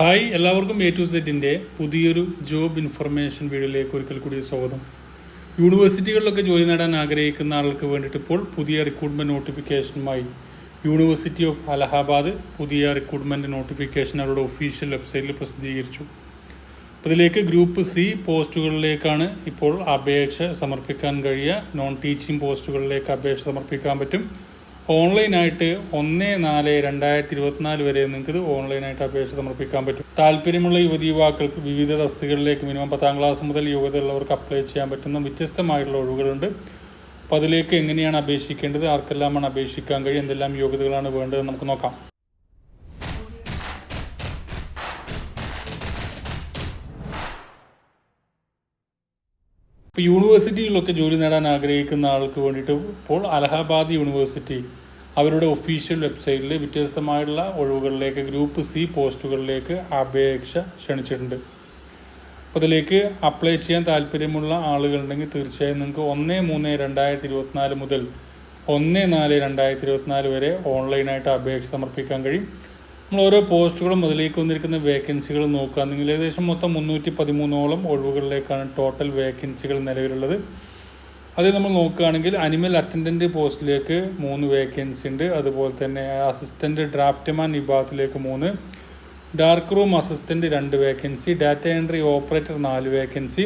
Hi എല്ലാവർക്കും A to സെറ്റിന്റെ പുതിയൊരു ജോബ് ഇൻഫർമേഷൻ വീഡിയോയിലേക്ക് ഒരിക്കൽ കൂടി സ്വാഗതം. യൂണിവേഴ്സിറ്റികളിലൊക്കെ ജോലി നേടാൻ ആഗ്രഹിക്കുന്ന ആൾക്ക് വേണ്ടിയിട്ട് ഇപ്പോൾ പുതിയ റിക്രൂട്ട്മെന്റ് നോട്ടിഫിക്കേഷനുമായി യൂണിവേഴ്സിറ്റി ഓഫ് അലഹാബാദ് പുതിയ റിക്രൂട്ട്മെന്റ് നോട്ടിഫിക്കേഷൻ അവരുടെ ഒഫീഷ്യൽ വെബ്സൈറ്റിൽ പ്രസിദ്ധീകരിച്ചു. അതിലേക്ക് ഗ്രൂപ്പ് സി പോസ്റ്റുകളിലേക്കാണ് ഇപ്പോൾ അപേക്ഷ സമർപ്പിക്കാൻ കഴിയുക. നോൺ ടീച്ചിങ് പോസ്റ്റുകളിലേക്ക് അപേക്ഷ സമർപ്പിക്കാൻ പറ്റും. ഓൺലൈനായിട്ട് ഒന്ന് നാല് രണ്ടായിരത്തി ഇരുപത്തിനാല് വരെ നിങ്ങൾക്ക് ഓൺലൈനായിട്ട് അപേക്ഷ സമർപ്പിക്കാൻ പറ്റും. താല്പര്യമുള്ള യുവതി യുവാക്കൾക്ക് വിവിധ തസ്തികകളിലേക്ക് മിനിമം പത്താം ക്ലാസ് മുതൽ യോഗ്യതയുള്ളവർക്ക് അപ്ലൈ ചെയ്യാൻ പറ്റുന്ന വ്യത്യസ്തമായിട്ടുള്ള ഒഴിവുകളുണ്ട്. അപ്പോൾ അതിലേക്ക് എങ്ങനെയാണ് അപേക്ഷിക്കേണ്ടത്? ആർക്കെല്ലാമാണ് അപേക്ഷിക്കാൻ കഴിയും എന്തെല്ലാം യോഗ്യതകളാണ് വേണ്ടത് നമുക്ക് നോക്കാം. ഇപ്പോൾ യൂണിവേഴ്സിറ്റികളിലൊക്കെ ജോലി നേടാൻ ആഗ്രഹിക്കുന്ന ആൾക്ക് വേണ്ടിയിട്ട് ഇപ്പോൾ അലഹബാദ് യൂണിവേഴ്സിറ്റി അവരുടെ ഒഫീഷ്യൽ വെബ്സൈറ്റിൽ വ്യത്യസ്തമായുള്ള ഒഴിവുകളിലേക്ക് ഗ്രൂപ്പ് സി പോസ്റ്റുകളിലേക്ക് അപേക്ഷ ക്ഷണിച്ചിട്ടുണ്ട്. അപ്പോൾ അതിലേക്ക് അപ്ലൈ ചെയ്യാൻ താല്പര്യമുള്ള ആളുകളുണ്ടെങ്കിൽ തീർച്ചയായും നിങ്ങൾക്ക് ഒന്ന് മൂന്ന് രണ്ടായിരത്തി ഇരുപത്തിനാല് മുതൽ ഒന്ന് നാല് രണ്ടായിരത്തി ഇരുപത്തിനാല് വരെ ഓൺലൈനായിട്ട് അപേക്ഷ സമർപ്പിക്കാൻ കഴിയും. നമ്മൾ ഓരോ പോസ്റ്റുകളും അതിലേക്ക് വന്നിരിക്കുന്ന വേക്കൻസികൾ നോക്കുകയാണെങ്കിൽ ഏകദേശം മൊത്തം മുന്നൂറ്റി പതിമൂന്നോളം ഒഴിവുകളിലേക്കാണ് ടോട്ടൽ വേക്കൻസികൾ നിലവിലുള്ളത്. അത് നമ്മൾ നോക്കുകയാണെങ്കിൽ അനിമൽ അറ്റൻഡന്റ് പോസ്റ്റിലേക്ക് മൂന്ന് വേക്കൻസി ഉണ്ട്. അതുപോലെ തന്നെ അസിസ്റ്റന്റ് ഡ്രാഫ്റ്റ്മാൻ വിഭാഗത്തിലേക്ക് മൂന്ന്. ഡാർക്ക് റൂം അസിസ്റ്റന്റ് രണ്ട് വേക്കൻസി ഡാറ്റ എൻട്രി ഓപ്പറേറ്റർ നാല് വേക്കൻസി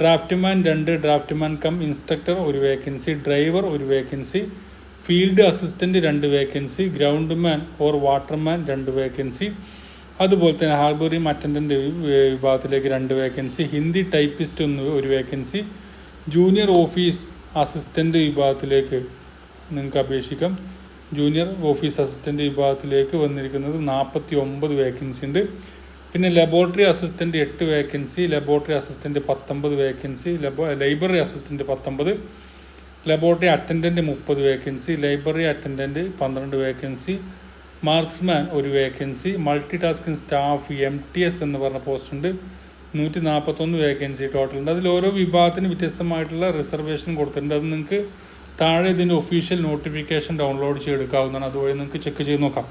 ഡ്രാഫ്റ്റ്മാൻ രണ്ട് ഡ്രാഫ്റ്റ്മാൻ കം ഇൻസ്ട്രക്ടർ ഒരു വേക്കൻസി ഡ്രൈവർ ഒരു വേക്കൻസി ഫീൽഡ് അസിസ്റ്റന്റ് രണ്ട് vacancy ground man or waterman രണ്ട് വേക്കൻസി അതുപോലെ തന്നെ ഹാർബറിയം അറ്റൻഡന്റ് വിഭാഗത്തിലേക്ക് രണ്ട് വേക്കൻസി ഹിന്ദി ടൈപ്പിസ്റ്റ് ഒന്ന് ഒരു വേക്കൻസി ജൂനിയർ ഓഫീസ് അസിസ്റ്റന്റ് വിഭാഗത്തിലേക്ക് നിങ്ങൾക്ക് അപേക്ഷിക്കാം. ജൂനിയർ ഓഫീസ് അസിസ്റ്റന്റ് വിഭാഗത്തിലേക്ക് വന്നിരിക്കുന്നത് നാൽപ്പത്തി ഒമ്പത് വേക്കൻസി ഉണ്ട്. പിന്നെ ലബോറട്ടറി അസിസ്റ്റന്റ് എട്ട് വേക്കൻസി ലബോറട്ടറി അസിസ്റ്റന്റ് പത്തൊമ്പത് വേക്കൻസി ലബോ ലൈബ്രറി അസിസ്റ്റന്റ് പത്തൊമ്പത് ലബോറട്ടറി അറ്റൻഡന്റ് മുപ്പത് വേക്കൻസി ലൈബ്രറി അറ്റൻഡന്റ് പന്ത്രണ്ട് വേക്കൻസി മാർക്സ്മാൻ ഒരു vacancy multi tasking staff M T S എന്ന് പറഞ്ഞ പോസ്റ്റ് ഉണ്ട്. നൂറ്റി നാൽപ്പത്തൊന്ന് വേക്കൻസി ടോട്ടൽ ഉണ്ട്. അതിൽ ഓരോ വിഭാഗത്തിന് വ്യത്യസ്തമായിട്ടുള്ള റിസർവേഷൻ കൊടുത്തിട്ടുണ്ട്. അത് നിങ്ങൾക്ക് താഴെ ഇതിന്റെ ഒഫീഷ്യൽ നോട്ടിഫിക്കേഷൻ ഡൗൺലോഡ് ചെയ്തെടുക്കാവുന്നതാണ്. അതുവഴി നിങ്ങൾക്ക് ചെക്ക് ചെയ്ത് നോക്കാം.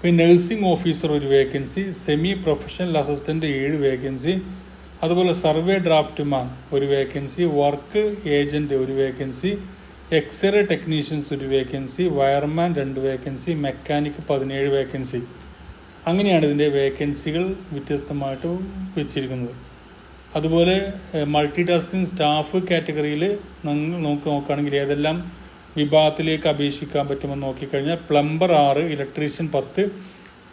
പിന്നെ നഴ്സിംഗ് ഓഫീസർ ഒരു വേക്കൻസി സെമി പ്രൊഫഷണൽ അസിസ്റ്റന്റ് ഏഴ് വേക്കൻസി അതുപോലെ സർവേ ഡ്രാഫ്റ്റ്മാൻ ഒരു വേക്കൻസി വർക്ക് ഏജന്റ് ഒരു വേക്കൻസി എക്സ്റേ ടെക്നീഷ്യൻസ് ഒരു വേക്കൻസി വയർമാൻ രണ്ട് വേക്കൻസി മെക്കാനിക് പതിനേഴ് വേക്കൻസി അങ്ങനെയാണ് ഇതിന്റെ വേക്കൻസികൾ വ്യത്യസ്തമായിട്ട് വെച്ചിരിക്കുന്നത്. അതുപോലെ മൾട്ടി ടാസ്കിങ് സ്റ്റാഫ് കാറ്റഗറിയിൽ നോക്കി നോക്കുകയാണെങ്കിൽ ഏതെല്ലാം വിഭാഗത്തിലേക്ക് അപേക്ഷിക്കാൻ പറ്റുമെന്ന് നോക്കിക്കഴിഞ്ഞാൽ പ്ലംബർ ആറ് ഇലക്ട്രീഷ്യൻ പത്ത്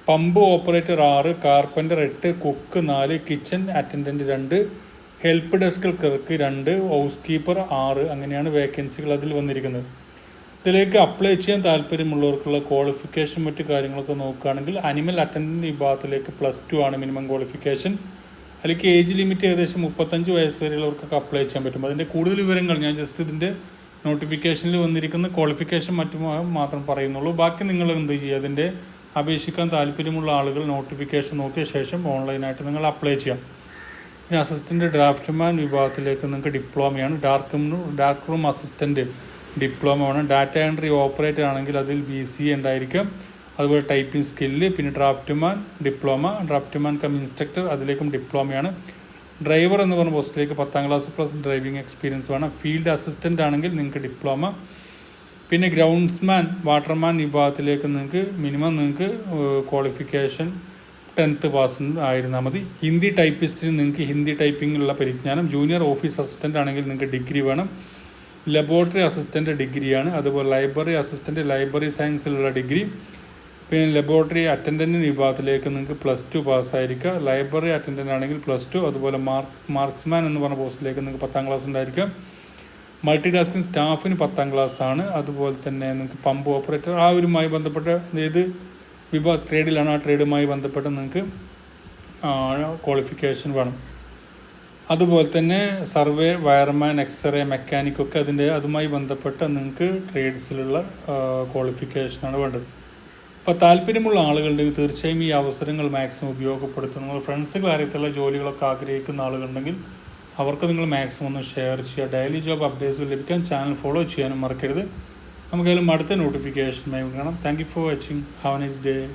പമ്പ് ഓപ്പറേറ്റർ ആറ് കാർപ്പന്റർ എട്ട് കുക്ക് നാല് കിച്ചൺ അറ്റൻഡന്റ് രണ്ട് ഹെൽപ്പ് ഡെസ്കൽ ക്ലർക്ക് രണ്ട് ഹൗസ് കീപ്പർ ആറ് അങ്ങനെയാണ് വേക്കൻസികൾ അതിൽ വന്നിരിക്കുന്നത്. ഇതിലേക്ക് അപ്ലൈ ചെയ്യാൻ താല്പര്യമുള്ളവർക്കുള്ള ക്വാളിഫിക്കേഷൻ മറ്റു കാര്യങ്ങളൊക്കെ നോക്കുകയാണെങ്കിൽ അനിമൽ അറ്റൻഡന്റ് വിഭാഗത്തിലേക്ക് പ്ലസ് ടു ആണ് മിനിമം ക്വാളിഫിക്കേഷൻ അതിലേക്ക് ഏജ് ലിമിറ്റ് ഏകദേശം മുപ്പത്തഞ്ച് വയസ്സ് വരെയുള്ളവർക്കൊക്കെ അപ്ലൈ ചെയ്യാൻ പറ്റും. അതിന്റെ കൂടുതൽ വിവരങ്ങൾ ഞാൻ ജസ്റ്റ് ഇതിന്റെ നോട്ടിഫിക്കേഷനിൽ വന്നിരിക്കുന്ന ക്വാളിഫിക്കേഷൻ മറ്റും മാത്രം പറയുന്നുള്ളൂ. ബാക്കി നിങ്ങൾ എന്ത് ചെയ്യുക അതിന്റെ അപേക്ഷിക്കാൻ താല്പര്യമുള്ള ആളുകൾ നോട്ടിഫിക്കേഷൻ നോക്കിയ ശേഷം ഓൺലൈനായിട്ട് നിങ്ങൾ അപ്ലൈ ചെയ്യാം. പിന്നെ അസിസ്റ്റന്റ് ഡ്രാഫ്റ്റ്മാൻ വിഭാഗത്തിലേക്ക് നിങ്ങൾക്ക് ഡിപ്ലോമയാണ് dark dark room assistant diploma വേണം. ഡാറ്റ എൻട്രി ഓപ്പറേറ്റർ ആണെങ്കിൽ അതിൽ ബി സി ഉണ്ടായിരിക്കും അതുപോലെ ടൈപ്പിംഗ് സ്കില്ല് പിന്നെ draftsman diploma draftsman cum instructor അതിലേക്കും ഡിപ്ലോമയാണ് ഡ്രൈവർ എന്ന് പറഞ്ഞ പോസ്റ്റിലേക്ക് പത്താം ക്ലാസ് പ്ലസ് ഡ്രൈവിംഗ് എക്സ്പീരിയൻസ് വേണം. ഫീൽഡ് അസിസ്റ്റന്റ് ആണെങ്കിൽ നിങ്ങൾക്ക് ഡിപ്ലോമ പിന്നെ ഗ്രൗണ്ട്സ്മാൻ വാട്ടർമാൻ വിഭാഗത്തിലേക്ക് നിങ്ങൾക്ക് മിനിമം നിങ്ങൾക്ക് ക്വാളിഫിക്കേഷൻ ടെൻത്ത് പാസ് ആയിരുന്നാൽ മതി. ഹിന്ദി ടൈപ്പിസ്റ്റിന് നിങ്ങൾക്ക് ഹിന്ദി ടൈപ്പിംഗിലുള്ള പരിജ്ഞാനം. ജൂനിയർ ഓഫീസ് അസിസ്റ്റന്റ് ആണെങ്കിൽ നിങ്ങൾക്ക് ഡിഗ്രി വേണം. ലബോറട്ടറി അസിസ്റ്റന്റ് ഡിഗ്രിയാണ്. അതുപോലെ ലൈബ്രറി അസിസ്റ്റന്റ് ലൈബ്രറി സയൻസിലുള്ള ഡിഗ്രി. പിന്നെ ലബോറട്ടറി അറ്റൻഡന്റ് വിഭാഗത്തിലേക്ക് നിങ്ങൾക്ക് പ്ലസ് ടു പാസ്സായിരിക്കുക ലൈബ്രറി അറ്റൻഡന്റ് ആണെങ്കിൽ പ്ലസ് ടു അതുപോലെ മാർക്ക് മാർക്സ്മാൻ എന്ന് പറഞ്ഞ പോസ്റ്റിലേക്ക് നിങ്ങൾക്ക് പത്താം ക്ലാസ് ഉണ്ടായിരിക്കാം. മൾട്ടി ടാസ്കിങ് സ്റ്റാഫിന് പത്താം ക്ലാസ് ആണ്. അതുപോലെ തന്നെ നിങ്ങൾക്ക് പമ്പ് ഓപ്പറേറ്റർ ആ ഒരുമായി ബന്ധപ്പെട്ട ഏത് വിഭാഗ ട്രേഡിലാണ് ആ ട്രേഡുമായി ബന്ധപ്പെട്ട് നിങ്ങൾക്ക് ക്വാളിഫിക്കേഷൻ വേണം. അതുപോലെ തന്നെ സർവേ വയർമാൻ എക്സ്റേ മെക്കാനിക് ഒക്കെ അതിന്റെ അതുമായി ബന്ധപ്പെട്ട നിങ്ങൾക്ക് ട്രേഡ്സിലുള്ള ക്വാളിഫിക്കേഷനാണ് വേണ്ടത്. അപ്പോൾ താല്പര്യമുള്ള ആളുകളുണ്ടെങ്കിൽ തീർച്ചയായും ഈ അവസരങ്ങൾ മാക്സിമം ഉപയോഗപ്പെടുത്തുന്നു ഫ്രണ്ട്സ് കാര്യത്തിലുള്ള ജോലികളൊക്കെ ആഗ്രഹിക്കുന്ന ആളുകളുണ്ടെങ്കിൽ അവർക്ക് നിങ്ങൾ മാക്സിമം ഒന്ന് ഷെയർ ചെയ്യുക. ഡെയിലി ജോബ് അപ്ഡേറ്റ്സ് ലഭിക്കാൻ ചാനൽ ഫോളോ ചെയ്യാനും മറക്കരുത്. നമുക്കതിലും അടുത്ത നോട്ടിഫിക്കേഷനുമായി കാണാം. Thank you for watching. Have nice day.